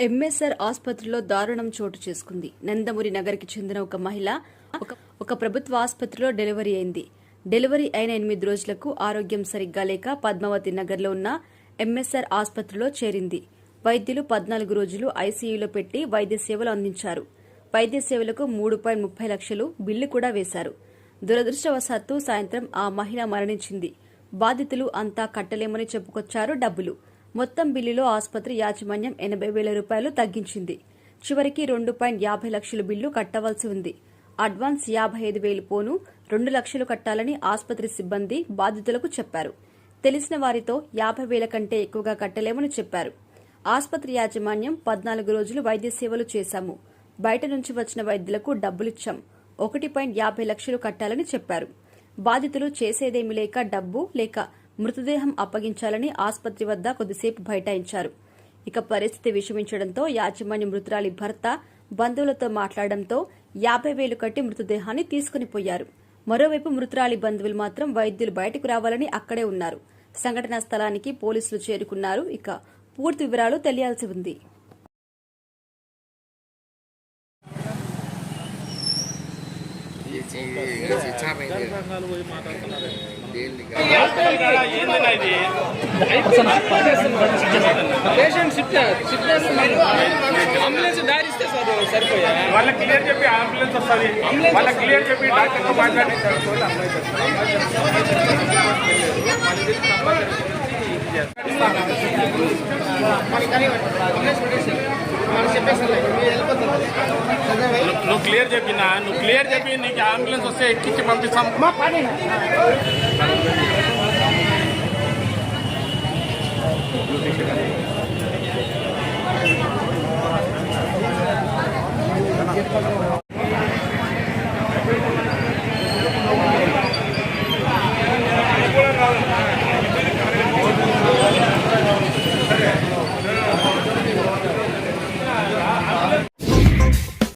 MSR ఆసుపత్రిలో దారుణం చోటు చేసుకుంది. నందమూరి నగర్కి చెందిన ఒక మహిళ ఒక ప్రభుత్వ ఆసుపత్రిలో డెలివరీ అయింది. డెలివరీ అయిన ఎనిమిది రోజులకు ఆరోగ్యం సరిగ్గా లేక పద్మావతి నగర్లో ఉన్న ఎంఎస్ఆర్ ఆసుపత్రిలో చేరింది. వైద్యులు పద్నాలుగు రోజులు ఐసీయూలో పెట్టి వైద్య సేవలు అందించారు. వైద్య సేవలకు మూడు పాయింట్ ముప్పై లక్షలు బిల్లు కూడా వేశారు. దురదృష్టవశాత్తు సాయంత్రం ఆ మహిళ మరణించింది. బాధితులు అంతా కట్టలేమని చెప్పుకొచ్చారు డబ్బులు. మొత్తం బిల్లులో ఆసుపత్రి యాజమాన్యం ఎనభై వేల రూపాయలు తగ్గించింది. చివరికి రెండు పాయింట్ యాభై లక్షల బిల్లు కట్టవలసి ఉంది. అడ్వాన్స్ యాభై ఐదు వేలు పోను రెండు లక్షలు కట్టాలని ఆసుపత్రి సిబ్బంది బాధితులకు చెప్పారు. తెలిసిన వారితో యాభై వేల కంటే ఎక్కువగా కట్టలేమని చెప్పారు. ఆసుపత్రి యాజమాన్యం పద్నాలుగు రోజులు వైద్య సేవలు చేశాము. బయట నుంచి వచ్చిన వైద్యులకు డబ్బులిచ్చాం. ఒకటి పాయింట్ యాభై లక్షలు కట్టాలని చెప్పారు. బాధితులు చేసేదేమీ లేక డబ్బు లేక మృతదేహం అప్పగించాలని ఆసుపత్రి వద్ద కొద్దిసేపు బైఠాయించారు. ఇక పరిస్థితి విషమించడంతో యాజమాన్య మృతురాలి భర్త బంధువులతో మాట్లాడడంతో యాభై వేలు కట్టి మృతదేహాన్ని తీసుకుని పోయారు. మరోవైపు మృతురాలి బంధువులు మాత్రం వైద్యులు బయటకు రావాలని అక్కడే ఉన్నారు. సంఘటనా స్థలానికి పోలీసులు చేరుకున్నారు. ఇక పూర్తి వివరాలు తెలియాల్సి ఉంది. పేషెంట్ షిఫ్ట్ షిఫ్ట్ చేస్తున్నారు అంబులెన్స్ దారిస్తే సార్ సరిపోయా వాళ్ళకి క్లియర్ చెప్పి అంబులెన్స్ వస్తుంది వాళ్ళకి క్లియర్ చెప్పి డాక్టర్తో మాట్లాడి నువ్వు క్లియర్ చెప్పినా నువ్వు క్లియర్ చెప్పి నీకు అంబులెన్స్ వస్తే ఎక్కించి పంపిస్తాం.